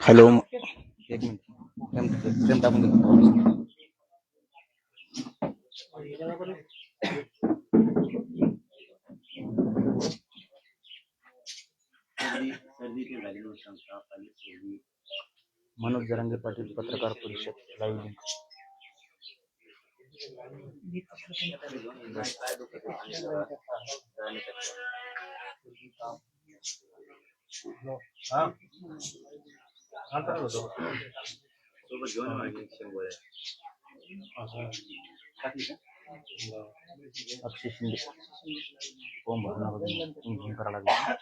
Hello आता काय काय म्हणतो इथं जाऊन तर मग. होतं ना. हॅलो हॅलो एक मिनिट फ्रेम फ्रेम टाकून दे मनोज जरांगे पाटील पत्रकार परिषद लाईव्ह लिंक हा अंतर होतं अक्षय शिंदे ओम भावना फोन करायला लागले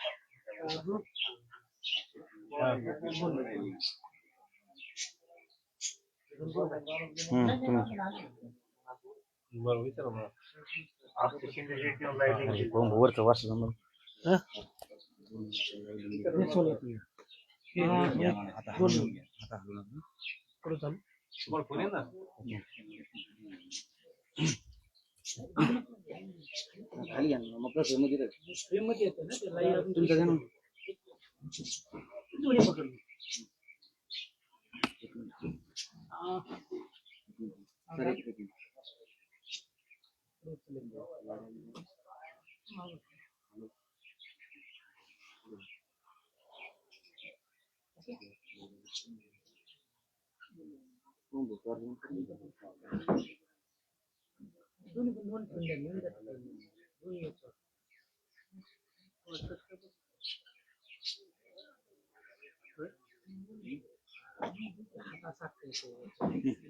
हम्म, तुम्ही बरं विचारा मला ओम वरचं वाच नंबर तुम्हाला फोन येईल ना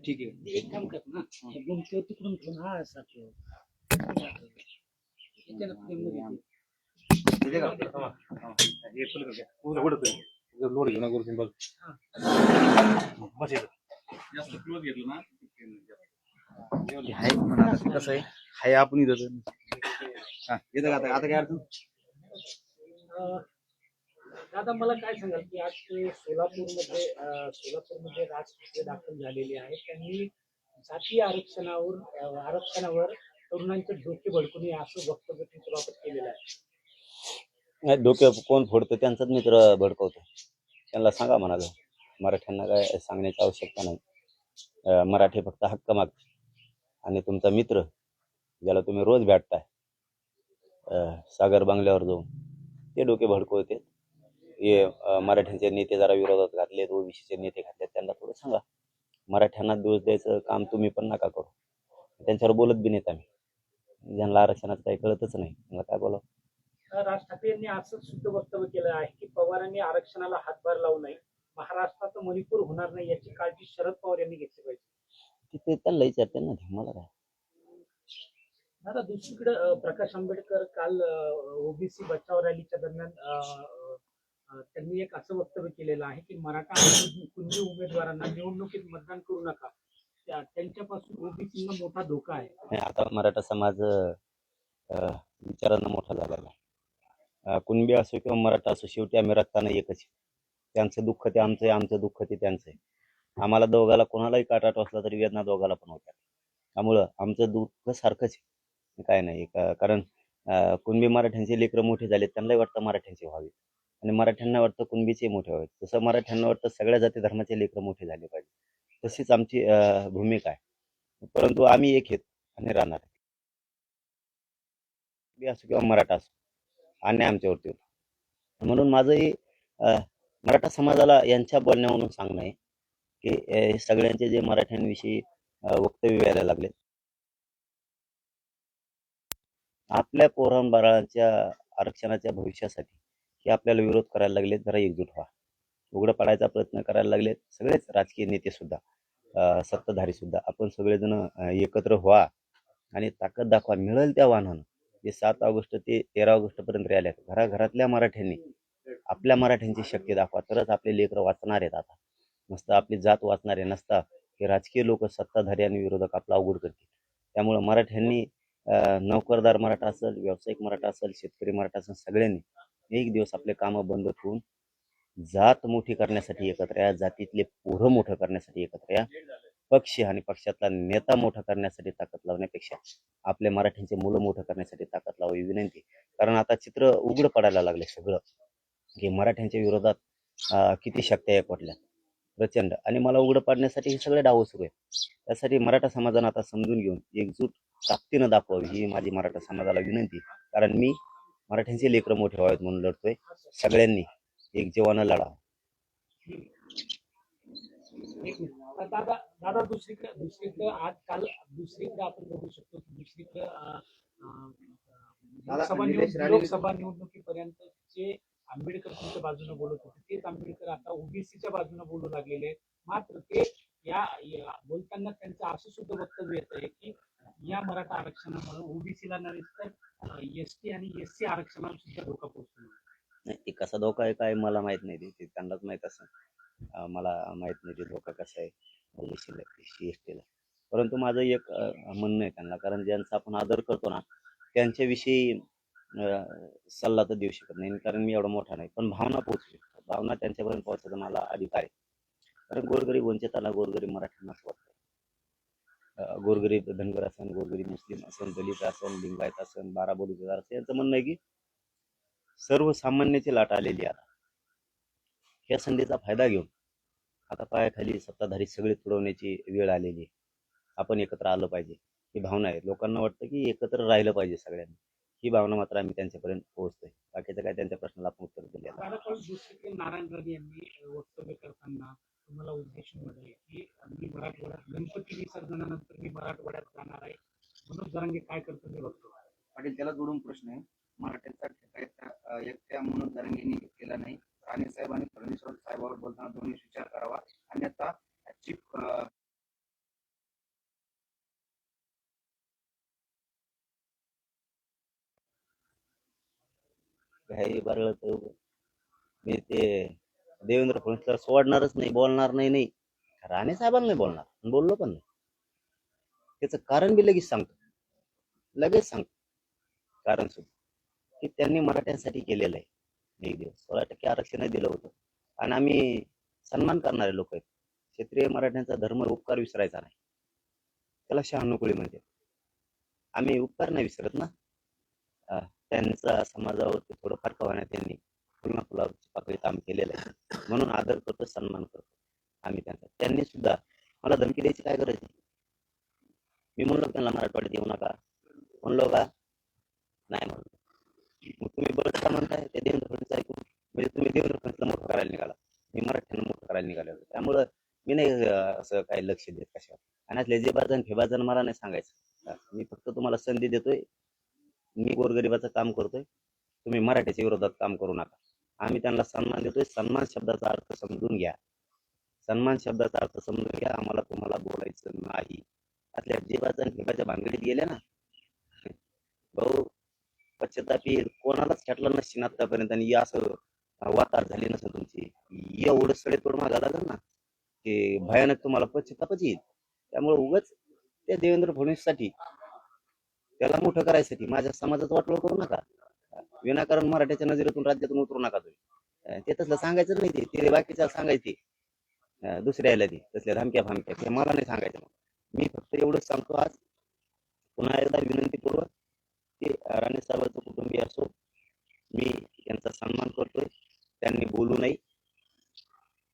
ठीक आहे. एक काम कर ना एकदम तिकडून घेऊन हा असा त्याला मध्ये हे जर लोड घेऊ नका करू बघ. बस येतं जास्त क्लोज घेतलं ना ते आहे पण आता कसं आहे? हाय आपण इथं हा येतं का आता? आता काय अडचण? दादा मला काय सांगाल की आज ते सोलापूरमध्ये सोलापूरमध्ये राज ठाकरे दाखल झालेले आहेत त्यांनी जातीय आरक्षणावर आरक्षणावर तरुणांचे डोके भडकून नये असं वक्तव्य त्यांच्या बाबत केलेलं आहे. नाही डोक्या कोण फोडतं त्यांचाच मित्र भडकवतो. त्यांना सांगा म्हणाला मराठ्यांना काय सांगण्याची आवश्यकता नाही. मराठी फक्त हक्क मागते. आणि तुमचा मित्र ज्याला तुम्ही रोज भेटताय सागर बंगल्यावर जाऊन ते डोके भडकवते. हे मराठ्यांचे नेते जरा विरोधात घातलेत ओबीसीचे नेते घातलेत त्यांना थोडं सांगा. मराठ्यांना दोष द्यायचं काम तुम्ही पण नका करू. त्यांच्यावर बोलत बी नेत आम्ही. ज्यांना आरक्षणाचं काही कळतच नाही. त्यांना काय बोलावं? राज ठाकरे यांनी असं सुद्धा वक्तव्य केलं आहे की पवारांनी आरक्षणाला हातभार लावू नये. महाराष्ट्रात मणिपूर होणार नाही याची काळजी शरद पवार यांनी घेतली पाहिजे. तिथे त्यांना विचारते ना मला काय दादा दुसरीकडे प्रकाश आंबेडकर काल ओबीसी बचाव रॅलीच्या दरम्यान त्यांनी एक असं वक्तव्य केलेलं आहे की मराठा कुणबी उमेदवारांना निवडणुकीत मतदान करू नका. त्या- त्यांच्यापासून ओबीसीना मोठा धोका आहे. आता मराठा समाज विचारांना मोठा झालेला आहे. कुणबी असो किंवा मराठा असो शेवटी आम्ही रक्ताना एकच त्यांचं दुःख ते आमचं आहे आमचं दुःख ते त्यांचं आहे. आम्हाला दोघाला कोणालाही काटा टोचला तरी वेदना दोघाला पण होत्या त्यामुळं आमचं दुःख सारखंच आहे. काय नाही कारण कुणबी मराठ्यांचे लेकरं मोठे झाले त्यांनाही वाटतं मराठ्यांचे व्हावे आणि मराठ्यांना वाटतं कुणबीचे मोठे व्हावे तसं मराठ्यांना वाटतं सगळ्या जाती धर्माचे लेकरं मोठे झाले पाहिजे. तशीच आमची भूमिका आहे. परंतु आम्ही एक आहेत आणि राहणार. आहे. असो किंवा मराठा असो. अन्याय आमच्यावरती होतो. म्हणून माझंही मराठा समाजाला यांच्या बोलण्यावरून सांगणं आहे की सगळ्यांचे जे मराठ्यांविषयी वक्तव्य व्हायला लागले आपल्या पोरांबाळांच्या आरक्षणाच्या भविष्यासाठी हे आपल्याला विरोध करायला लागले जरा एकजूट व्हा. उघडं पाडायचा प्रयत्न करायला लागलेत. सगळेच राजकीय नेते सुद्धा सत्ताधारी सुद्धा. आपण सगळेजण एकत्र व्हा आणि ताकद दाखवा. मिळेल त्या वाहनानं. ते सात ऑगस्ट ते तेरा ऑगस्टपर्यंत रॅल्या घराघरातल्या मराठ्यांनी आपल्या मराठ्यांची शक्ती दाखवा. तरच आपले लेकरं वाचणार आहेत आता. नुसतं आपली जात वाचणारे नसता हे राजकीय लोक सत्ताधारी आणि विरोधक आपला अवघड करतील. त्यामुळं मराठ्यांनी नोकरदार मराठा असेल व्यावसायिक मराठा असेल शेतकरी मराठा असेल सगळ्यांनी एक दिवस आपले कामं बंद ठेवून जात मोठी करण्यासाठी एकत्र या जातीतले पोरं मोठं करण्यासाठी एकत्र या. पक्ष आणि पक्षातला नेता मोठा करण्यासाठी ताकद लावण्यापेक्षा आपल्या मराठींचे मुलं मोठं करण्यासाठी ताकद लावावी विनंती. कारण आता चित्र उघड पडायला लागले सगळं. की मराठ्यांच्या विरोधात किती शक्त्या एकवटल्या प्रचंड. आणि मला उघड पाडण्यासाठी हे सगळे डाव सुरू आहे त्यासाठी मराठा समाजानं आता समजून घेऊन एकजूट ताकदीनं दाखवावी ही माझी मराठा समाजाला विनंती. कारण मी मराठ्यांचे लेकरं मोठे व्हावेत म्हणून लढतोय. सगळ्यांनी एक जीवानं लढावं दादा दादा दुसरीकडे दुसरीकडे आज काल दुसरीकडे आपण बघू शकतो की दुसरीकडे लोकसभा निवड- लोकसभा निवडणुकीपर्यंत जे आंबेडकर तुमच्या बाजूने बोलत होते तेच आंबेडकर आता ओबीसीच्या बाजूने बोलू लागलेले आहेत. मात्र ते या या- बोलताना त्यांचं असं सुद्धा वक्तव्य येत आहे की या मराठा आरक्षणामुळे ओबीसीला नव्हे तर एस टी आणि एस सी आरक्षणाला सुद्धा धोका पोहोचतो. नाही ते कसा धोका आहे काय मला माहीत नाही. ते त्यांनाच माहीत असं मला माहीत नाही ते धोका कसा आहे. ओबीसीला सी एस टीला परंतु माझं एक म्हणणं आहे त्यांना कारण ज्यांचा आपण आदर करतो ना त्यांच्याविषयी सल्ला तर देऊ शकत नाही कारण मी एवढा मोठा नाही. पण भावना पोहोचू शकतो भावना त्यांच्यापर्यंत पोहोचायचा मला अधिकार आहे. कारण गोरगरीब वंचिताला गोरगरीब मराठ्यांनाच वाटतं. गोरगरीब धनगर असन गोरगरीब मुस्लिम असन दलित असन लिंगायत असन बारा बोलीदार असं यांचं म्हणणं आहे की सर्वसामान्याची लाट आलेली आता. या संधीचा फायदा घेऊन. आता पायाखाली सत्ताधारी सगळे तुडवण्याची वेळ आलेली आहे. आपण एकत्र आलं पाहिजे. ही भावना आहे. लोकांना वाटतं की एकत्र राहिलं पाहिजे सगळ्यांनी. ही भावना मात्र आम्ही त्यांच्यापर्यंत पोहोचतोय. बाकीच्या काय त्यांच्या प्रश्नाला आपण उत्तर दिले नारायण राणे यांनी वक्तव्य करताना तुम्हाला उद्देशून म्हटले की मी मराठवाड्यात गणपती विसर्जनानंतर मी मराठवाड्यात जाणार आहे. म्हणून जरांगे काय करतो मी बघतो? पाटील त्याला जोडून प्रश्न आहे. मराठ्यांचा एकट्या म्हणून जरांगींनी केला नाही. राणे साहेबांनी परमेश्वर फडणवीस साहेबांवर बोलताना दोन्ही विचार करावा. अन्यथा याची काही बरं मी ते देवेंद्र फडणवीसला सोडणारच नाही बोलणार नाही नाही. राणे साहेबांना नाही बोलणार. बोललो पण नाही. त्याचं कारण बी लगेच सांगतो. लगेच सांगतो. कारण सुद्धा की त्यांनी मराठ्यांसाठी केलेलं आहे. एक दिवस सोळा टक्के आरक्षण दिलं होतं. आणि आम्ही सन्मान करणारे लोक आहेत. क्षेत्रीय मराठ्यांचा धर्म उपकार विसरायचा नाही. त्याला शहानुकुळी म्हणते आम्ही उपकार नाही विसरत ना? त्यांचा समाजावरती थोडं फटका त्यांनी पुन्हा फुलावरची पाकळी काम केलेलं आहे. म्हणून आदर करतो सन्मान करतो. आम्ही त्यांचा. त्यांनी सुद्धा मला धमकी द्यायची काय गरज आहे? मी म्हणलो त्यांना मराठवाड्यात येऊ नका. म्हणलो का? नाही म्हणलो. तुम्ही बरं म्हणताय? ते देवेंद्र फडणवीस ऐकून म्हणजे तुम्ही देवेंद्र फडणवीसला मोठं करायला निघाला. मी मराठ्यांना मोठं करायला निघाले होते. त्यामुळं मी नाही असं काही लक्ष देत कशा आणि असले जे बाजन फेबाजन मला नाही सांगायचं. मी फक्त तुम्हाला संधी देतोय. मी गोरगरिबाचं काम करतोय. तुम्ही मराठ्याच्या विरोधात काम करू नका. आम्ही त्यांना सन्मान देतोय. सन्मान शब्दाचा अर्थ समजून घ्या. सन्मान शब्दाचा अर्थ समजून घ्या. आम्हाला तुम्हाला बोलायचं नाही. असल्या जीवाच्या ठेवाच्या भानगडीत गेल्या ना? भाऊ पश्चातापी कोणालाच खेटला नसशील आतापर्यंत आणि या असं वातार झाली नसेल तुमची. एवढं सडे तोड मागा लागल ना की भयानक तुम्हाला पश्चातापच येईल. त्यामुळे उगाच त्या देवेंद्र फडणवीससाठी त्याला मोठं करायसाठी माझ्या समाजाचा वाटोळ करू नका. विनाकारण मराठ्याच्या नजरेतून राज्यातून उतरू नका तुम्ही. ते तसलं सांगायचं नाही ते. ते बाकीच्या सांगायचे. दुसऱ्या याला ते तसल्या धमक्या फामक्या. ते मला नाही सांगायचं. मी फक्त एवढंच सांगतो आज. पुन्हा एकदा विनंतीपूर्वक की राणे साहेबांचं कुटुंबीय असो मी यांचा सन्मान करतोय. त्यांनी बोलू नये.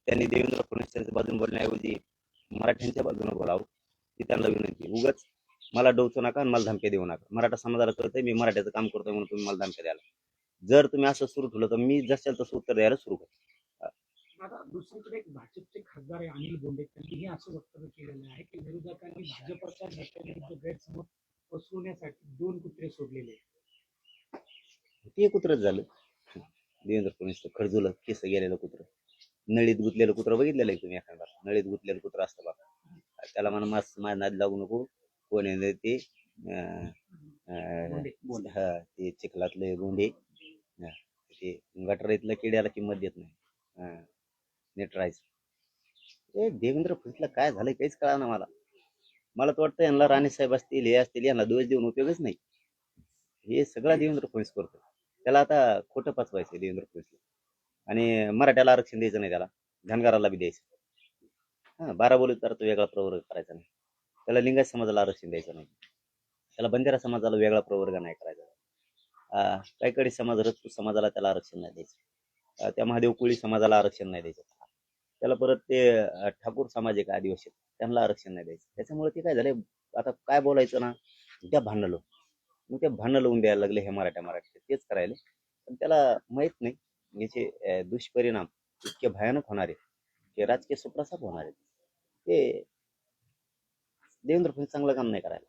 त्यांनी देवेंद्र फडणवीस यांच्या बाजूने बोलण्याऐवजी मराठ्यांच्या बाजूने बोलावं ही त्यांना विनंती. उगाच मला डोचू नका आणि मला धमक्या देऊ नका. मराठा समाजाला कळतंय मी मराठ्याचं काम करतोय म्हणून तुम्ही मला धमक्या द्याला. जर तुम्ही असं सुरू ठेवलं तर मी जशाल तसं उत्तर द्यायला सुरू करतो आता दुसरीकडे एक भाजपचे खासदार अनिल बोंडे त्यांनीही असं वक्तव्य केलेलं आहे की विरोधकांनी भाजपच्या नेत्यांविरुद्ध गैरसमज पसरवण्यासाठी दोन कुत्रे सोडलेले. ते कुत्रच झालं. देवेंद्र फडणवीस खरजुलं केस गेलेलं कुत्र. नळीत गुतलेलं कुत्र बघितलेलं आहे तुम्ही एखादा? नळीत गुतलेलं कुत्र असतं बघा. त्याला म्हणा मास माझ्या नाद लागू नको. कोण आहे ते. हा ते चिखलातले गोंडे. हा, ते गटराईतल्या किड्याला किंमत देत नाही. नीट राहायचं ए देवेंद्र फडणवीसला काय झालंय काहीच कळा ना मला. मला तर वाटतं यांना राणे साहेब असतील हे असतील यांना दोष देऊन उपयोगच नाही. हे सगळं देवेंद्र फडणवीस करतो. त्याला आता खोटं पचवायचं देवेंद्र फडणवीसला. आणि मराठ्याला आरक्षण द्यायचं नाही त्याला. धनगराला बी द्यायचं हा बारा बोलत तर तो वेगळा प्रवर्ग करायचा नाही. त्याला लिंगायत समाजाला आरक्षण द्यायचं नाही. त्याला बंजारा समाजाला वेगळा प्रवर्ग नाही करायचा. अं, काहीकडे समाज रजपूत समाजाला त्याला आरक्षण नाही द्यायचं. त्या महादेव कोळी समाजाला आरक्षण नाही द्यायचं. त्याला परत ते ठाकूर सामाजिक आदिवासी. त्यांना आरक्षण नाही द्यायचं. त्याच्यामुळे ते काय झाले आता काय बोलायचं ना त्या भांडणं मग ते भांडणं लावून द्यायला लागले हे मराठ्या मराठी तेच करायले. पण त्याला माहीत नाही याचे दुष्परिणाम इतके भयानक होणार की राजकीय सुप्रसाद होणार आहेत. ते देवेंद्र फडणवीस चांगलं काम नाही करायला.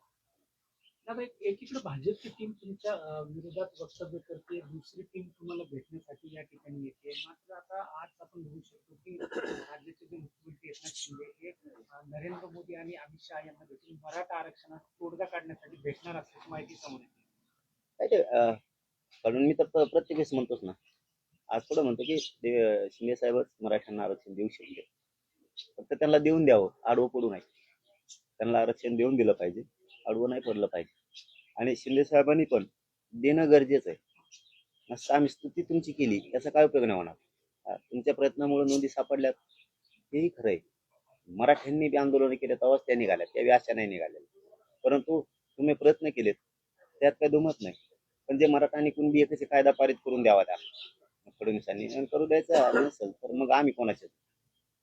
एकीकडे भाजपची टीम तुमच्या विरोधात वक्तव्य करते दुसरी टीम तुम्हाला भेटण्यासाठी या ठिकाणी येते. मात्र आता आज आपण बघू शकतो की राज्याचे जे मुख्यमंत्री एकनाथ शिंदे हे नरेंद्र मोदी आणि अमित शहा यांना भेटून मराठा आरक्षणात तोडगा काढण्यासाठी भेटणार असल्याची माहिती समोर येते. कारण मी तर प्रत्येक वेळेस म्हणतोच ना. आज थोडं म्हणतो की शिंदे साहेबच मराठ्यांना आरक्षण देऊ शकले. फक्त त्यांना देऊन द्यावं आडवं पडू नये. त्यांना आरक्षण देऊन दिलं पाहिजे आडवं नाही पडलं पाहिजे. आणि शिंदे साहेबांनी पण देणं गरजेचं आहे. असं आम्ही स्तुती तुमची केली याचा काय उपयोग नाही होणार. तुमच्या प्रयत्नामुळे नोंदी सापडल्यात हेही खरं आहे. मराठ्यांनी बी आंदोलन केले तेव्हाच त्या निघाल्या त्या आशा अशा नाही निघाल्या परंतु तुम्ही प्रयत्न केलेत त्यात काही दुमत नाही. पण जे मराठा आणि कुणबी एकाचे कायदा पारित करून द्यावा त्या फडणवीसांनी करू द्यायचं नसेल तर मग आम्ही कोणाचे?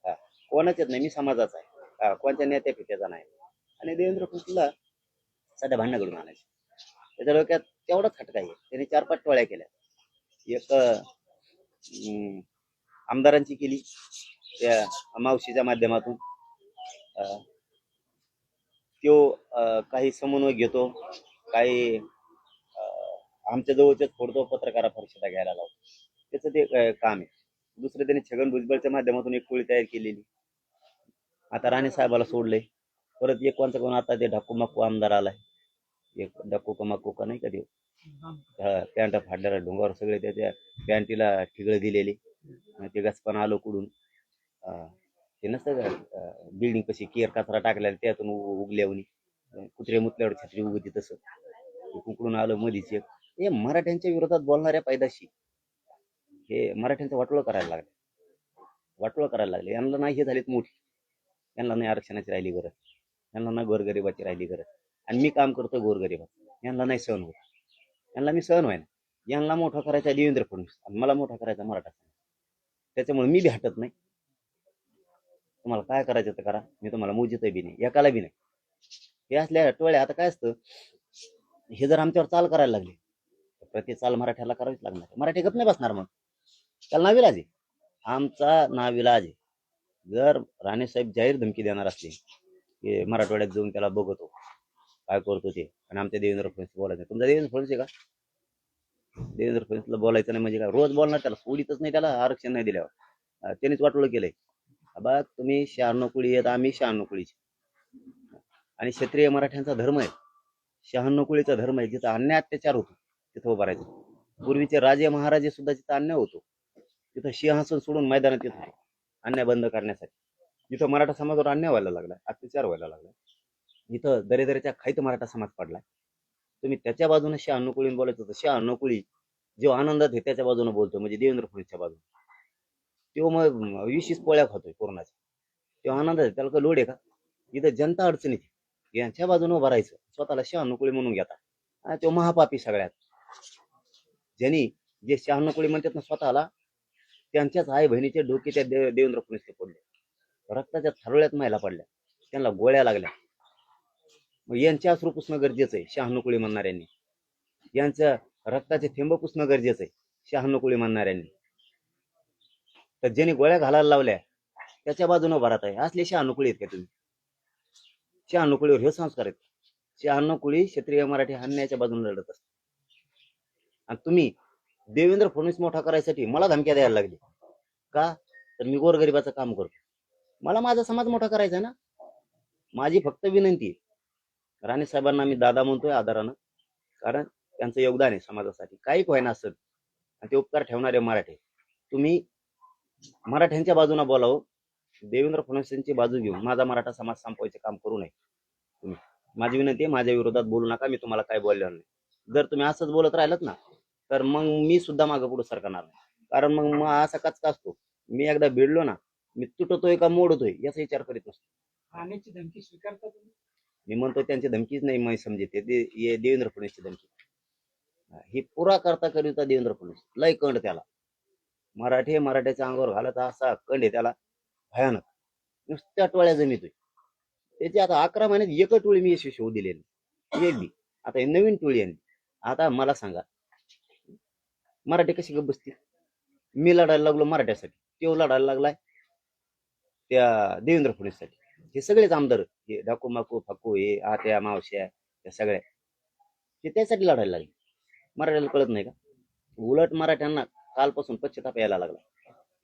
हा कोणाचेच नाही मी समाजाचा आहे. हा कोणत्या नेत्या फित्याचा नाही. आणि देवेंद्र कृष्णला सध्या भांडणं घडून आणायचे. त्याच्या डोक्यात तेवढाच खटका आहे. त्याने चार पाच टोळ्या केल्या. एक अं, आमदारांची केली. त्या मावशीच्या माध्यमातून. अं, त्यो अं, काही समन्वय घेतो. काही अं, आमच्या जवळच्याच फोडतो पत्रकार परिषदा घ्यायला लावतो. त्याचं ते अं, काम आहे. दुसरं त्यांनी छगन भुजबळच्या माध्यमातून एक टोळी तयार केलेली. आता राणे साहेबाला सोडले परत एक कोणचा कोण आता ते ढाकू माकू आमदार आलाय. एक डक्कू का माकू का नाही का देऊ? पॅन्ट फाडलेला डोंगावर सगळे त्याच्या पॅन्टीला ठिगळ दिलेली. ते गचपण आलो कुडून. अं, ते नसतं का? बिल्डिंग कशी केर कचरा टाकलेला त्यातून उगल्यावनी. कुत्रे मुतल्यावर छत्री उगती तसं. कुकडून आलं मधीच एक. हे मराठ्यांच्या विरोधात बोलणाऱ्या पैदाशी. हे मराठ्यांचं वाटोळं करायला लागले. वाटोळं करायला लागले. यांना नाही हे झालेत मोठी. यांना नाही आरक्षणाची राहिली गरज. यांना नाही गोरगरिबाची राहिली गरज. आणि मी काम करतो गोरगरीबात. यांना नाही सहन होत. यांना मी सहन व्हायना यांना मोठा करायचा देवेंद्र फडणवीस. आणि मला मोठा करायचा मराठा त्याच्यामुळे मी बी हटत नाही. तुम्हाला काय करायचं तर करा. मी तुम्हाला मोजित बी नाही. एकाला बी नाही. हे असल्या टोळ्या आता काय असतं? हे जर आमच्यावर चाल करायला लागले तर प्रति चाल मराठ्याला करावीच लागणार मराठी गप नाही बसणार मग. त्याला नाविलाज आहे आमचा नाविलाज आहे जर राणेसाहेब जाहीर धमकी देणार असले की मराठवाड्यात जाऊन त्याला बघतो. काय करतो ते? आणि आमच्या देवेंद्र फडणवीस बोलायचं. तुमचा देवेंद्र फडणवीस आहे का? देवेंद्र फडणवीसला बोलायचं नाही म्हणजे काय? रोज बोलणार त्याला. सोडीतच नाही त्याला आरक्षण नाही दिल्यावर. त्यांनीच वाटवलं केलंय. बा तुम्ही शहाण्णव कुळी आहेत आम्ही शहाण्णव कुळीचे. आणि क्षत्रिय मराठ्यांचा धर्म आहे. शहाण्णव कुळीचा धर्म आहे. जिथं अन्याय अत्याचार होतो तिथं उभा राहायचं. पूर्वीचे राजे महाराजे सुद्धा जिथं अन्याय होतो तिथं सिंहासन सोडून मैदानात येत होते. अन्याय बंद करण्यासाठी. जिथं मराठा समाजावर अन्याय व्हायला लागला अत्याचार व्हायला लागला इथं दरेदरेच्या खाईत मराठा समाज पडलाय. तुम्ही त्याच्या बाजूने शहाण्णव कुळीन बोलायचं होतं शहाण्णव कुळी जो आनंदात आहे त्याच्या बाजूने बोलतो म्हणजे देवेंद्र फडणवीसच्या बाजूने. तो मग विशेष पोळ्या खातोय कोरोनाच्या. तो आनंद आहे त्याला काय लोड आहे का? इथं जनता अडचणीत यांच्या बाजूने उभं राहायचं स्वतःला शहानुकुळी म्हणून घेता. तो महापापी सगळ्यात. ज्यांनी जे शहानुकुळी म्हणतात ना स्वतःला त्यांच्याच आई बहिणीचे डोके त्या देवेंद्र फडणवीसचे पडले. रक्ताच्या थारोळ्यात महिला पडल्या. त्यांना गोळ्या लागल्या. मग यांच्या अश्रू पुसणं गरजेचं आहे शहानुकुळी म्हणणाऱ्यांनी. यांच्या रक्ताचे थेंब पुसणं गरजेचं आहे शहानुकुळी म्हणणाऱ्यांनी. तर ज्यांनी गोळ्या घालायला लावल्या त्याच्या बाजूने भरत आहे असले शहानुकुळी आहेत का तुम्ही? शहानुकुळीवर हे संस्कार आहेत. शहानुकुळी क्षत्रिय मराठी अन्यायाच्या बाजूने लढत असतात आणि तुम्ही देवेंद्र फडणवीस मोठा करायसाठी मला धमक्या द्यायला लागली. का? तर मी गोरगरिबाचं काम करतो. मला माझा समाज मोठा करायचा ना? माझी फक्त विनंती आहे राणे साहेबांना मी दादा म्हणतोय आदरानं. कारण त्यांचं योगदान आहे समाजासाठी. काही व्हायना असेल आणि ते उपकार ठेवणारे मराठे. तुम्ही मराठ्यांच्या बाजूने बोलावं. देवेंद्र फडणवीसांची बाजू घेऊन माझा मराठा समाज संपवायचे काम करू नये. तुम्ही. माझी विनंती आहे माझ्या विरोधात बोलू नका. मी तुम्हाला काय बोलणार नाही. जर तुम्ही असंच बोलत राहिलात ना तर मग मी सुद्धा मागं पुढे सरकणार नाही. कारण मग मग असा कचका असतो. मी एकदा भिडलो ना मी तुटतोय का मोडतोय याचा विचार करीत नसतो. धमकी स्वीकारता तुम्ही? मी म्हणतो त्यांची धमकीच नाही मी समजते ते देवेंद्र फडणवीसची धमकी. ही पुरा करता करिता देवेंद्र फडणवीस. लय कंड त्याला. मराठी मराठ्याच्या अंगावर घालत असा कंड आहे त्याला. भयानक. नुसत्या टोळ्या जमितोय त्याची आता अकरा महिन्यात एक टोळी मी यशस्वी होऊ दिलेली एक बी. आता हे नवीन टोळी आणली. आता मला सांगा मराठी कशी गप बसतील? मी लढायला लागलो मराठ्यासाठी. तो लढायला लागलाय त्या देवेंद्र फडणवीससाठी. हे सगळेच आमदार हे डाकू माकू फाकू हे आत्या मावश्या या सगळ्या. ते त्यासाठी लढायला लागले. मराठ्याला कळत नाही का? उलट मराठ्यांना कालपासून पश्चाताप यायला लागला.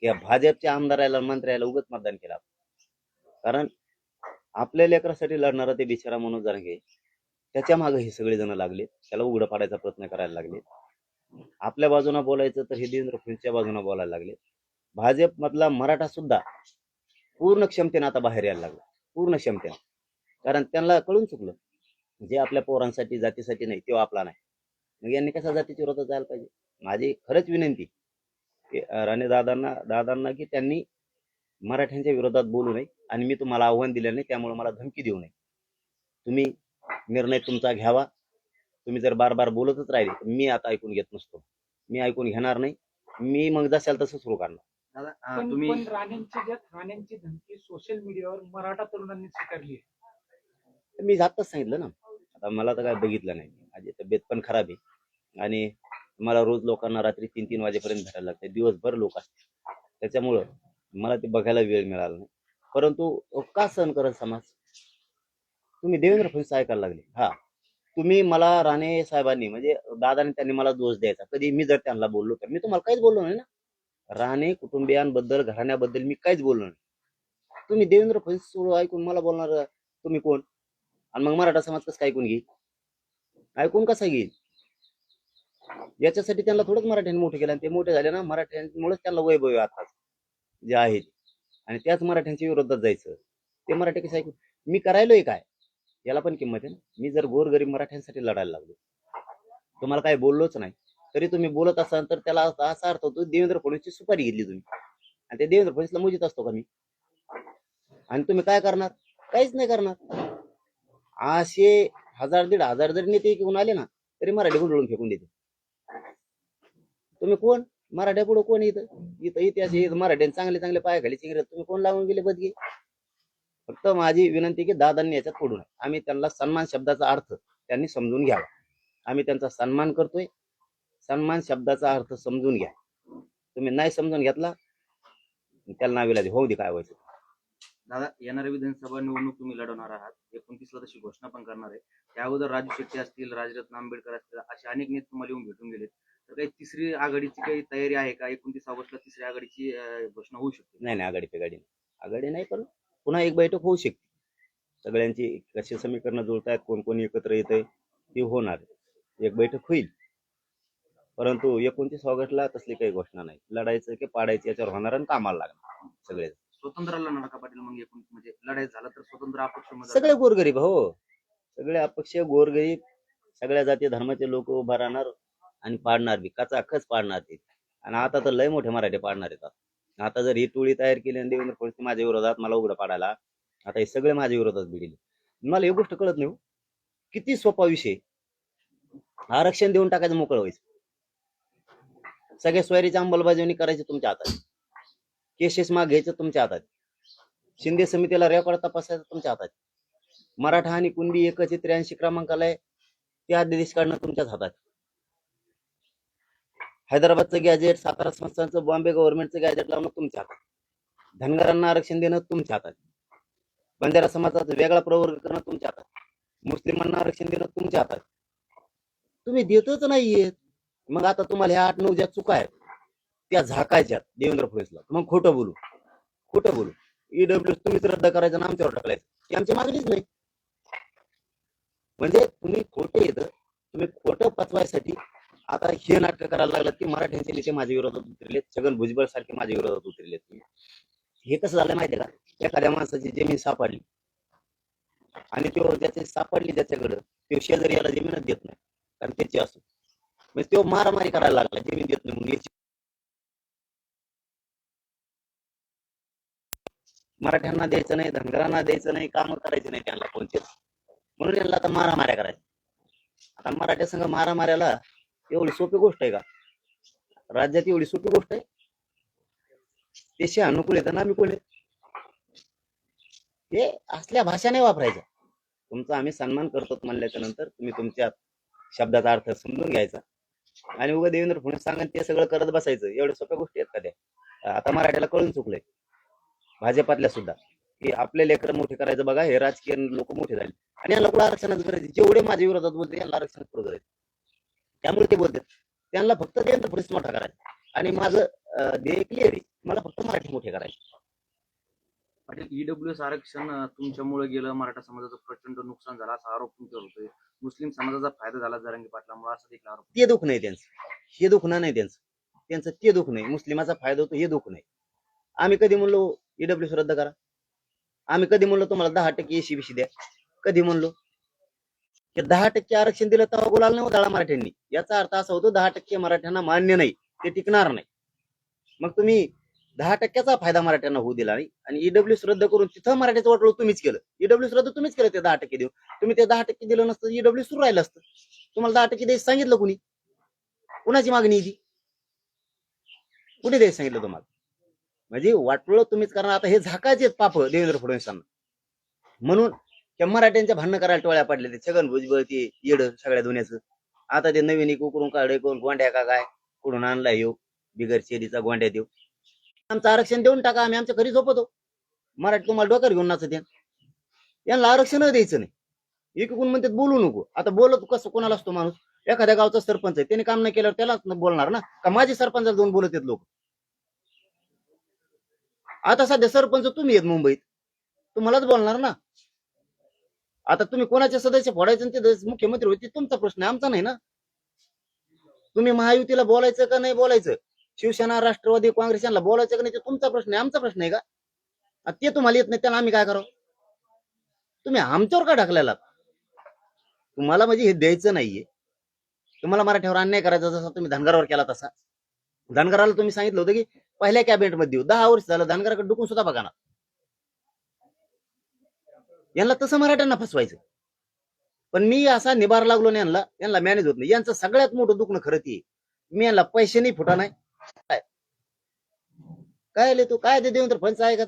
की या भाजपच्या आमदाराला मंत्र्याला उगत मतदान केलं कारण आपल्या लेकरासाठी लढणारा ते बिचारा मनोज जरांगे त्याच्यामागे हे सगळे जण लागले. त्याला उघडं पाडायचा प्रयत्न करायला लागले. आपल्या बाजूने बोलायचं तर हे देवेंद्र फडणवीसच्या बाजूने बोलायला लागले. भाजप मधला मराठा सुद्धा पूर्ण क्षमतेने आता बाहेर यायला लागला. पूर्ण क्षमतेनं. कारण त्यांना कळून चुकलं. जे आपल्या पोरांसाठी जातीसाठी नाही तो आपला नाही. मग यांनी कशा जातीच्या विरोधात जायला पाहिजे? माझी खरंच विनंती की राणे दादांना दादांना की त्यांनी मराठ्यांच्या विरोधात बोलू नये आणि मी तुम्हाला आव्हान दिलं नाही त्यामुळे मला धमकी देऊ नये. तुम्ही निर्णय तुमचा घ्यावा. तुम्ही जर बार बार बोलतच राहिले तर मी आता ऐकून घेत नसतो. मी ऐकून घेणार नाही. मी मग जशाल तसं सुरू करणार. दादा अं, पण तुम्ही पण राणेंची ज्या राणेंची धमकी सोशल मीडियावर मराठा तरुणांनी स्वीकारली आहे. तर मी जातच सांगितलं ना. आता मला तर काय बघितलं नाही. माझी तब्येत पण खराब आहे. आणि मला रोज लोकांना रात्री तीन तीन वाजेपर्यंत भेटायला लागते दिवसभर लोक असतात. त्याच्यामुळं मला ते बघायला वेळ मिळाला नाही. परंतु का सहन करत समाज? तुम्ही देवेंद्र फडणवीस ऐकायला लागले. हा. तुम्ही मला राणे साहेबांनी म्हणजे दादाने त्यांनी मला दोष द्यायचा. कधी मी जर त्यांना बोललो तर. मी तुम्हाला काहीच बोललो नाही ना. राणे कुटुंबियांबद्दल घराण्याबद्दल मी काहीच बोललो नाही. तुम्ही देवेंद्र फडणवीस ऐकून मला बोलणार तुम्ही कोण? आणि मग मराठा समाज कसं ऐकून घेईल? ऐकून कसा घेईल? याच्यासाठी त्यांना थोडंच मराठ्यांनी मोठे केलं आणि ते मोठे झाले ना मराठ्यांमुळेच त्यांना वैभव आहे आता जे आहे आणि त्याच मराठ्यांच्या विरोधात जायचं. ते मराठी कसं ऐकून मी करायलोय काय? याला पण किंमत आहे ना. मी जर गोरगरीब मराठ्यांसाठी लढायला लागलो. तुम्हाला काय बोललोच नाही. तरी तुम्ही बोलत असाल तर त्याला असा असा अर्थ होतो देवेंद्र फडणवीसची सुपारी घेतली तुम्ही. आणि ते देवेंद्र फडणवीसला मोजित असतो का मी? आणि तुम्ही काय करणार? काहीच नाही करणार. असे हजार दीड हजार जरी नेते घेऊन आले ना तरी मराठी गुंडळून फेकून देते. तुम्ही कोण? मराठ्या पुढे कोण इथं? इथं इतिहास आहे, मराठ्यांनी चांगले चांगले पायाखाली चिंगरे तुम्ही कोण लावून गेले बदगे? फक्त माझी विनंती की दादांनी याच्यात पडू नये आम्ही त्यांना सन्मान शब्दाचा अर्थ त्यांनी समजून घ्यावा. आम्ही त्यांचा सन्मान करतोय. सन्मान शब्दाचा अर्थ समजून घ्या. तुम्ही नाही समजून घेतला त्याला नावीला दे. होऊ दे काय व्हायचं दादा येणाऱ्या विधानसभा निवडणूक तुम्ही लढवणार आहात. एकोणतीसला तशी घोषणा पण करणार आहे. त्या अगोदर राजू शेट्टी असतील राजरत्न आंबेडकर असतील असे अनेक नेते तुम्हाला येऊन भेटून गेलेत. तर काही तिसरी आघाडीची काही तयारी आहे का? एकोणतीस ऑगस्टला तिसऱ्या आघाडीची घोषणा होऊ शकते. नाही नाही आघाडी पेगाडी नाही. आघाडी नाही पण पुन्हा एक बैठक होऊ शकते. सगळ्यांची कशी समीकरणं जुळतायत कोण कोण एकत्र येत आहे ती होणार. एक बैठक होईल. परंतु एकोणतीस ऑगस्टला तसली काही घोषणा नाही. लढायचं की पाडायचं याच्यावर होणार आणि कामाला लागणार सगळे. स्वतंत्र लढणार का पाटील मग एकूण म्हणजे लढाई झाला तर स्वतंत्र अपक्ष सगळे गोरगरीब हो. सगळे अपक्ष गोरगरीब सगळ्या जाती धर्माचे लोक उभा राहणार आणि पाडणार बी. कचा खच पाडणार ते. आणि आता तर लय मोठे मराठे पाडणार आता. आता जर ही टोळी तयार केली आणि देवेंद्र फडणवीस माझ्या विरोधात मला उघडं पाडायला आता हे सगळे माझ्या विरोधात भिडले. मला एक गोष्ट कळत नाही हो. किती सोपा विषय. आरक्षण देऊन टाकायचं मोकळं व्हायचं. सगळ्या सोयरीची अंमलबजावणी करायची तुमच्या हातात. केसेस माग घ्यायचं तुमच्या हातात. शिंदे समितीला रेकॉर्ड तपासायचं तुमच्या हातात. मराठा आणि कुणबी एकच त्र्याऐंशी क्रमांकाला आहे ते आदेश काढणं तुमच्याच हातात. हैदराबादचं गॅजेट सातारा संस्थांचं बॉम्बे गव्हर्नमेंटचं गॅजेट लावणं तुमच्या हातात. धनगरांना आरक्षण देणं तुमच्या हातात. बंजारा समाजाचा वेगळा प्रवर्ग करणं तुमच्या हातात. मुस्लिमांना आरक्षण देणं तुमच्या हातात. तुम्ही देतच नाहीयेत. मग आता तुम्हाला ह्या आठ नऊ ज्या चुका आहेत त्या झाकायच्यात देवेंद्र फडणवीसला. मग खोटं बोलू. खोटं बोलू. ईडब्ल्यू तुम्हीच रद्द करायचं ना आमच्यावर टाकलायचं ती आमची मागणीच नाही. म्हणजे तुम्ही खोटे येत तुम्ही खोटं पचवायसाठी आता हे नाटक करायला लागलं की मराठ्यांचे नेते माझ्या विरोधात उतरले छगन भुजबळ सारखे माझ्या विरोधात उतरलेत. तुम्ही हे कसं झालं माहितीये का? एखाद्या माणसाची जमीन सापडली. आणि तो ज्याची सापडली त्याच्याकडं तो शेजारी याला जमीनच देत नाही. कारण त्याची असो. म्हणजे तो मारामारी करायला लागला जमीन देत नाही म्हणून मराठ्यांना द्यायचं नाही धनगरांना द्यायचं नाही काम करायचं नाही त्यांना कोणतेच म्हणून यांना आता मारामाऱ्या करायच्या. आता मराठ्या संघ मारामाऱ्याला एवढी सोपी गोष्ट आहे का? राज्यात एवढी सोपी गोष्ट आहे? देशी अनुकूल येतं ना अनुकूल आहे हे असल्या भाषा नाही वापरायच्या. तुमचा आम्ही सन्मान करतो म्हणल्याच्या नंतर तुम्ही तुमच्या शब्दाचा अर्थ समजून घ्यायचा. आणि उगा देवेंद्र फडणवीस सांगा ते सगळं करत बसायचं. एवढ्या सोप्या गोष्टी आहेत का त्या? आता मराठ्याला कळून चुकलंय. भाजपातल्या सुद्धा. की आपले लेकर मोठे करायचं बघा हे राजकीय लोक मोठे झाले. आणि यांना कुठं आरक्षणाचं करायचे जेवढे माझ्या विरोधात बोलते यांना आरक्षण करू करायचं त्यामुळे ते बोलतात. त्यांना फक्त देवेंद्र फडणवीस मोठा करायचा. आणि माझं ध्येय क्लिअर आहे. मला फक्त मराठी मोठे करायचे. पाटील ईडब्ल्यूएस आरक्षण तुमच्यामुळे गेलं मराठा समाजाचं प्रचंड नुकसान झालं असा आरोप तुमच्यावर होतोय. मुस्लिम समाजाचा फायदा झाला जरांगी पाटलामुळे असा देखील आरोप ते दुःख नाही त्यांचं. हे दुखणं नाही त्यांचं. त्यांचं ते दुःख नाही. मुस्लिमाचा फायदा होतो हे दुःख नाही. आम्ही कधी म्हणलो ईडब्ल्यू रद्द करा. आम्ही कधी म्हणलो तुम्हाला दहा टक्के एसी बीसी द्या. कधी म्हणलो? की दहा टक्के आरक्षण दिलं तेव्हा बोलायला नाही होता मराठ्यांनी. याचा अर्थ असा होतो दहा टक्के मराठ्यांना मान्य नाही. ते टिकणार नाही. मग तुम्ही दहा टक्क्याचा फायदा मराठ्यांना होऊ दिला नाही. आणि ईडब्ल्यूस रद्द करून तिथं मराठ्याचं वाटलं तुम्हीच केलं. ईडब्ल्यूस रद्द तुम्हीच केलं ते दहा टक्के देऊ तुम्ही ते दहा टक्के दिलं नसतं ईडब्ल्यू सुरू राहिलं असतं. तुम्हाला दहा टक्के द्यायचं सांगितलं कुणी? कुणाची मागणी ती? कुठे द्यायचं सांगितलं तुम्हाला? म्हणजे वाटलं तुम्हीच कारण आता हे झाकायचे पाप देवेंद्र फडणवीसांना. म्हणून त्या मराठ्यांच्या भांडणं करायला टोळ्या पडले ते. छगन भुजबळ ते येड सगळ्या दुनियाचं. आता ते नवीन एक उकरून काढे कोण? गोंड्या का काय? कुठून आणला येऊ बिगर शेरीचा गोंड्या देऊ. आमचं आरक्षण देऊन टाका आम्ही आमच्या घरी झोपतो. मराठी तुम्हाला डोक्यावर घेऊन नाचत यांना आरक्षण द्यायचं नाही. इकडून म्हणतात बोलू नको. आता बोलत कसं कोणाला असतो माणूस? एखाद्या गावचा सरपंच आहे. त्याने काम नाही केल्यावर त्यालाच बोलणार ना? का माझे सरपंचाला जाऊन बोलत आहेत लोक? आता सध्या सरपंच तुम्ही आहेत मुंबईत. तुम्हालाच बोलणार ना? आता तुम्ही कोणाचे सदस्य फोडायचे ते मुख्यमंत्री होते तुमचा प्रश्न आहे आमचा नाही ना? तुम्ही महायुतीला बोलायचं का नाही बोलायचं? शिवसेना राष्ट्रवादी काँग्रेस यांना बोलायचं का नाही ते तुमचा प्रश्न आहे आमचा प्रश्न आहे का? ते तुम्हाला येत नाही त्याला आम्ही काय करावं? तुम्ही आमच्यावर का ढकलायला? तुम्हाला म्हणजे हे द्यायचं नाहीये. तुम्हाला मराठ्यावर अन्याय करायचा जसा तुम्ही धनगरावर केला तसा. धनगराला तुम्ही सांगितलं होतं की पहिल्या कॅबिनेटमध्ये देऊ दहा वर्ष झालं धनगराकडे डुकून सुद्धा बघा ना. यांना तसं मराठ्यांना फसवायचं. पण मी असा निभार लागलो नाही यांना. यांना मॅनेज होत नाही. यांचं सगळ्यात मोठं दुखणं खरं ती मी यांना पैसे नाही फुटा नाही काय? आले तू? काय ते देवेंद्र फणस आहे का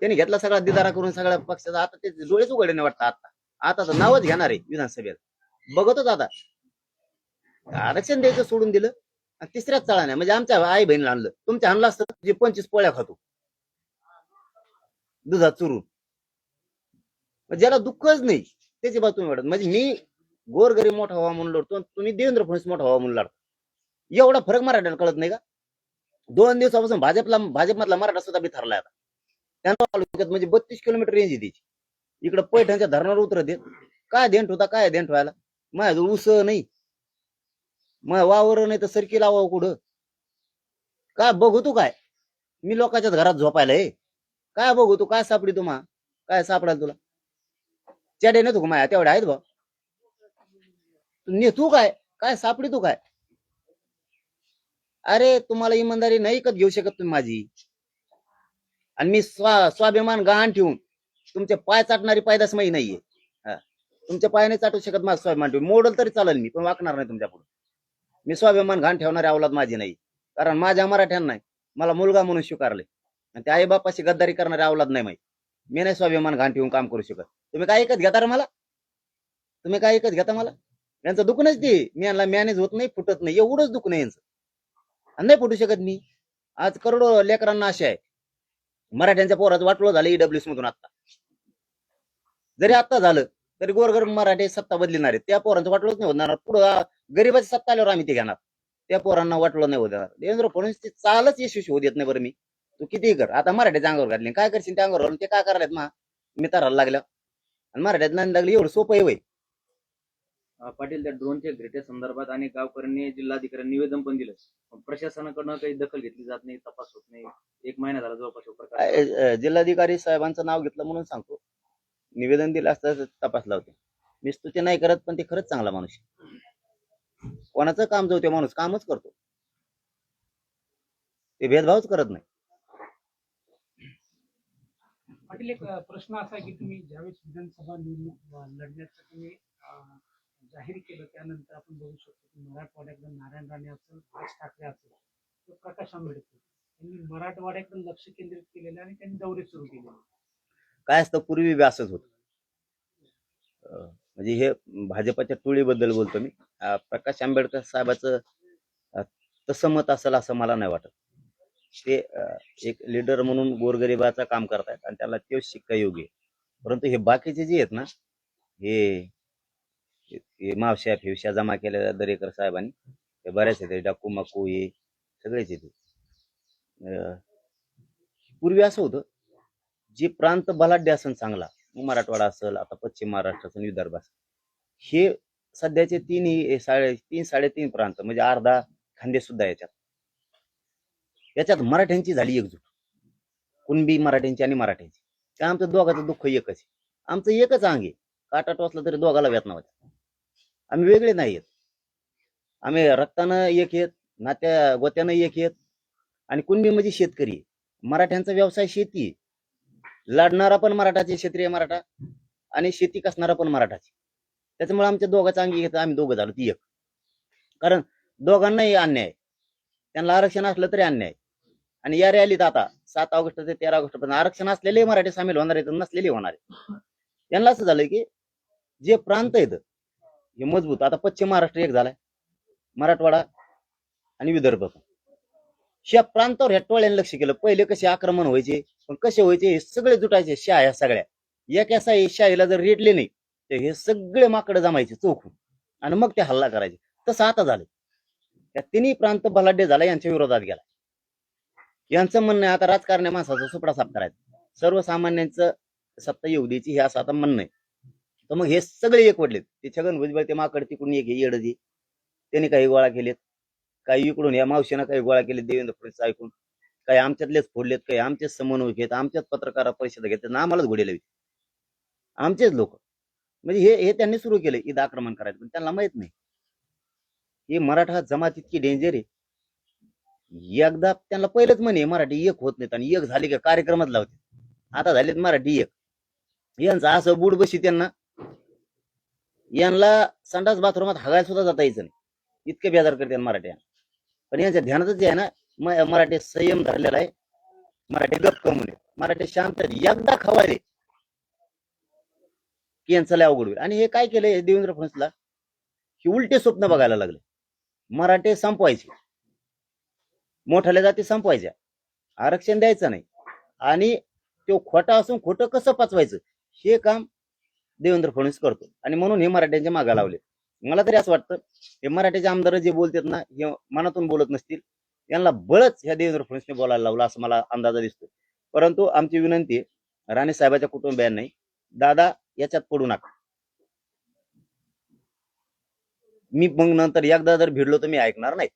त्यांनी घेतला सगळा दिदारा करून सगळ्या पक्षाचा. आता ते डोळेच उघडे नाही वाटतं आता. आता तर नावच घेणार आहे विधानसभेत. बघतोच आता. आरक्षण द्यायचं सोडून दिलं. आणि तिसऱ्याच चळाने म्हणजे आमच्या आई बहिणीला आणलं. तुमच्या आणलं असतं जे पंचवीस पोळ्या खातो. दुधात चुरून. ज्याला दुःखच नाही त्याची बाजू तुम्ही वाटत म्हणजे मी गोरगरीब मोठा व्हावा म्हणून लढतो तुम्ही देवेंद्र फडणवीस मोठा व्हावा म्हणून लढतो. एवढा फरक मराठ्याला कळत नाही का? दोन दिवसापासून भाजपला भाजपमधला मराठा सुद्धा बिथरला आता. त्यांना तालुक्यात म्हणजे बत्तीस किलोमीटर रेंज आहे त्याची. इकडे पैठणच्या धरणावर उतरत. येत काय देण होता काय देण व्हायला? माझ्याजवळ उस नाही. मग वावर नाही तर सरकी लावा कुठं? काय बघू तू काय? मी लोकांच्याच घरात झोपायला आहे. काय बघू तू? काय सापडी तू मा? काय सापडाल तुला? चॅडे नेतो का माया? तेवढ्या आहेत बा. तू काय? काय सापडी तू काय? अरे तुम्हाला इमानदारी नाही कत घेऊ शकत तुम्ही माझी? आणि मी स्वा स्वाभिमान गहाण ठेवून तुमचे पाय चाटणारी पायदास माही नाहीये. हा. तुमच्या पायाने चाटू शकत माझा स्वाभिमान ठेवून. मोडल तरी चालेल मी पण वाकणार नाही तुमच्यापुढे मी स्वाभिमान घाण ठेवणारी अवलाद माझी नाही. कारण माझ्या मराठ्यांना मला मुलगा म्हणून स्वीकारले. आणि त्या आई बापाशी गद्दारी करणारी अवलाद नाही माहिती मी नाही स्वाभिमान घाण ठेवून काम करू शकत. तुम्ही काय ऐकत घेता रे मला? तुम्ही काय ऐकत घेता मला? यांचं दुःख ते. मी यांना मॅनेज होत नाही फुटत नाही. एवढंच दुखणं नाही यांचं. आणि नाही फुटू शकत मी. आज करोडो लेकरांना असे आहे. मराठ्यांच्या पोराचं वाटलं झालं ईडब्ल्यूस मधून आता जरी आता झालं तरी गोरगर मराठी सत्ता बदलणार आहे त्या पोरांचं वाटलंच नाही होणार. पुढं गरीबाची सत्ता आल्यावर आम्ही ते घेणार. त्या पोरांना वाटलं नाही होणार. देवेंद्र फडणवीस चालच यशस्वी होऊ देत नाही बरं मी. तू किती कर. आता मराठ्याच्या अंगावर घातले. काय करशील त्या अंगावर? ते काय करायला मा? मी तरायला लागल्या. आणि मराठ्यात नाही लागली. एवढं सोपं आहे वय. पाटील त्या ड्रोनच्या ग्रेटेच्या संदर्भात अनेक गावकऱ्यांनी जिल्हाधिकाऱ्यांनी निवेदन पण दिलं. पण प्रशासनाकडनं काही दखल घेतली जात नाही तपास होत नाही. एक महिना झाला जवळपास जिल्हाधिकारी साहेबांचं नाव घेतलं म्हणून सांगतो. निवेदन दिलं असतं तर तपासला होते. मी स्तुती नाही करत पण ते खरंच चांगला माणूस. कोणाचं काम जो ते माणूस कामच करतो. ते भेदभावच करत नाही. पाटील एक प्रश्न असा आहे की तुम्ही ज्यावेळेस विधानसभा निवडणूक लढण्याचं तुम्ही जाहीर केलं त्यानंतर आपण बघू शकतो की मराठवाड्यातलं नारायण राणे असेल राज ठाकरे असेल तर प्रकाश आंबेडकर यांनी मराठवाड्याकडे लक्ष केंद्रित केलेलं आणि त्यांनी दौरे सुरू केले काय असतं पूर्वी व्यासच होत. म्हणजे हे भाजपाच्या टोळीबद्दल बोलतो मी. प्रकाश आंबेडकर साहेबाचं तसं मत असेल असं मला नाही वाटत. ते एक लीडर म्हणून गोरगरिबाचं काम करतायत आणि त्याला ते शिक्का योग्य आहे. परंतु हे बाकीचे जे आहेत ना हे हे मावश्या फिवश्या जमा केल्या दरेकर साहेबांनी बऱ्याच आहेत डाकू माकू हे सगळेच येते पूर्वी असं होतं जे प्रांत बलाढ्य असेल चांगला मराठवाडा असेल आता पश्चिम महाराष्ट्र असेल विदर्भ असेल हे सध्याचे तीन साडे तीन साडेतीन प्रांत म्हणजे अर्धा खांदे सुद्धा याच्यात. याच्यात मराठ्यांची झाली एकजूट. कुणबी मराठ्यांची आणि मराठ्यांची. त्या आमचं दोघाचं दुःख एकच आहे. आमचं एकच अंग आहे. काटा टोचला तरी दोघाला वेतना होत्या. आम्ही वेगळे नाही आहेत. आम्ही रक्तानं एक येत नात्या गोत्यानं एक येत आणि कुणबी म्हणजे शेतकरी मराठ्यांचा व्यवसाय शेती लढणारा पण मराठाचे क्षेत्रीय मराठा. आणि शेती कसणारा पण मराठाचे त्याच्यामुळे आमच्या दोघांचा अंगी घेत आम्ही दोघं झालो ती एक. कारण दोघांनाही अन्याय त्यांना आरक्षण असलं तरी अन्याय आणि या रॅलीत आता सात ऑगस्ट ते तेरा ऑगस्ट पर्यंत आरक्षण असलेले मराठी सामील होणार आहेत नसलेले होणार आहेत. यांना असं झालंय की जे प्रांत आहेत हे मजबूत. आता पश्चिम महाराष्ट्र एक झालाय. मराठवाडा आणि विदर्भ ह्या प्रांतावर ह्या टोळ्याने लक्ष केलं. पहिले कसे आक्रमण व्हायचे पण कसे व्हायचे हे सगळे जुटायचे शाह्या सगळ्या. एक असा शाहीला जर रेटले नाही तर हे सगळे माकडं जमायचे चोखून आणि मग ते हल्ला करायचे. तसं आता झालं त्या तिन्ही प्रांत बलाढ्य झाला यांच्या विरोधात गेला. यांचं म्हणणं आहे आता राजकारण्या माणसाचा सुपडा साफ करायचा सर्वसामान्यांचं सत्ता येऊ द्यायची हे असं आता म्हणणं आहे. तर मग हे सगळे एक वडलेत. ते छगन भुजबळ ते माकड तिकडून एक हे येडजी त्यांनी काही गोळा केलेत. काही इकडून या मावशीनं काही गोळा केले देवेंद्र फडणवीस ऐकून. काही आमच्यातलेच फोडलेत काही आमचेच समन्वय घेत आमच्याच पत्रकार परिषद घेतात ना आम्हालाच घोडे लावित. आमचेच लोक. म्हणजे हे हे त्यांनी सुरू केलं ईद आक्रमण करायचं. पण त्यांना माहीत नाही. हे मराठा जमात इतकी डेंजर आहे. एकदा त्यांना पहिलंच म्हणे मराठी एक होत नाहीत आणि एक झाले का कार्यक्रमच लावते आता झालेत मराठी एक. यांचं असं बुड बशी त्यांना यांना संडास बाथरूमात हगायला सुद्धा जाता यायचं नाही. इतके बेजार करते मराठी पण यांच्या ध्यानातच जे आहे ना म- मराठी संयम धरलेला आहे. मराठी गप कमवले मराठी शांत एकदा खवायले की यांचं लय अवघड होईल. आणि हे काय केलंय देवेंद्र फडणवीसला? हे उलटे स्वप्न बघायला लागले. मराठी संपवायचे. मोठ्याल्या जाती संपवायच्या. आरक्षण द्यायचं नाही. आणि तो खोटा असून खोटं कसं पचवायचं? हे काम देवेंद्र फडणवीस करतो. आणि म्हणून हे मराठ्यांच्या मागा लावले. मला तरी असं वाटतं हे मराठीचे आमदार जे बोलतात ना हे मनातून बोलत नसतील. यांना बळच ह्या देवेंद्र फडणवीसने बोलायला लावलं असं मला अंदाजा दिसतो परंतु आमची विनंती आहे राणे साहेबाच्या कुटुंबियांनाही दादा याच्यात पडू नका. मी मग नंतर एकदा जर भिडलो तर मी ऐकणार नाही.